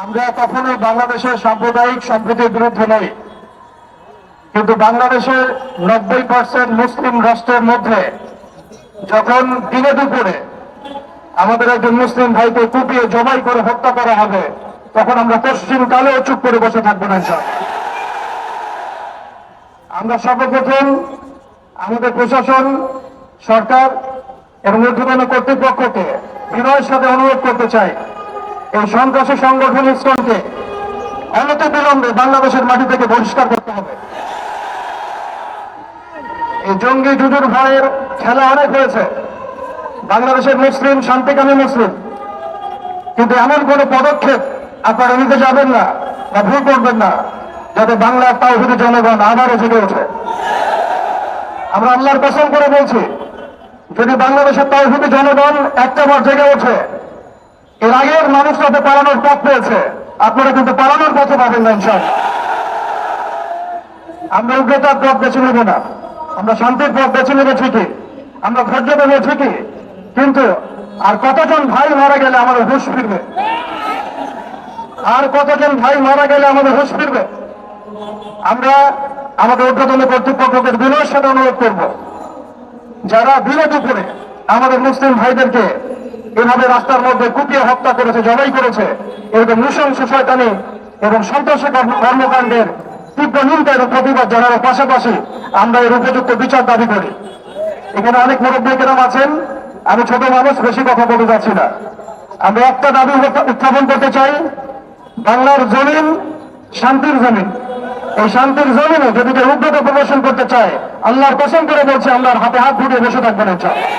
আমরা কখনো বাংলাদেশের সাম্প্রদায়িক সম্প্রীতির বিরুদ্ধে নই কিন্তু বাংলাদেশের নব্বই পার্সেন্ট মুসলিম রাষ্ট্রের মধ্যে যখন দিনে দুপুরে আমাদের একজন মুসলিম ভাইকে কুপিয়ে জবাই করে হত্যা করা হবে, তখন আমরা পশ্চিম কালেও চুপ করে বসে থাকব না। আমরা সর্বপ্রথম আমাদের প্রশাসন, সরকার এবং ঊর্ধ্বতন কর্তৃপক্ষকে বিনয়ের সাথে অনুরোধ করতে চাই এই সন্ত্রাসী সংগঠন ইসকনকে অনতি বিলম্বে বাংলাদেশের মাটি থেকে বহিষ্কার করতে হবে। এই জঙ্গি জুজুর ভয়ের খেলা অনেক হয়েছে। বাংলাদেশের মুসলিম, শান্তিকামী মুসলিম। কিন্তু এমন কোন পদক্ষেপ আপনারা নিতে যাবেন না বা ভুল করবেন না, যাতে বাংলার তাওহিদি জনগণ আবারও জেগে ওঠে। আমরা আল্লাহর কসম করে বলছি, যদি বাংলাদেশের তাওহিদি জনগণ একটা বার জেগে ওঠে এর আগের মানুষ যাতে পালানোর পথ পেয়েছে। আপনারা কিন্তু পালানোর পথে পাবেন না, ইনশাআল্লাহ। আমরা উগ্রতার পথ বেছে নেব না। আমরা শান্তির পথ বেছে নেব ঠিকই। আমরা ধৈর্য দেবো ঠিকই। কিন্তু আর কতজন ভাই মারা গেলে আমাদের হুশ ফিরবে? আর কতজন ভাই মারা গেলে আমাদের হুশ ফিরবে? আমরা আমাদের ঊর্ধ্বতন কর্তৃপক্ষকে বিনয়ের সাথে অনুরোধ করব। যারা দিনে করে আমাদের মুসলিম ভাইদেরকে এভাবে রাস্তার মধ্যে কুপিয়ে হত্যা করেছে, জবাই করেছে। এরকম নৃশংস শয়তানি এবং সন্ত্রাসী কর্মকাণ্ডের তীব্র নিন্দা এবং প্রতিবাদ জানানোর পাশাপাশি আমরা এর উপযুক্ত বিচার দাবি করি। এখানে অনেক মুরব্বী কেরাম আছেন, আমি ছোট মানুষ, বেশি কথা বলতে যাচ্ছি না। আমরা একটা দাবি উত্থাপন করতে চাই, বাংলার জমিন শান্তির জমিন। এই শান্তির জমিনে যদি কেউ উগ্রতা প্রদর্শন করতে চায়, আল্লাহর কসম করে বলছে আল্লাহর হাতে হাত ঘুরিয়ে বসে থাকবেন ইনশাআল্লাহ।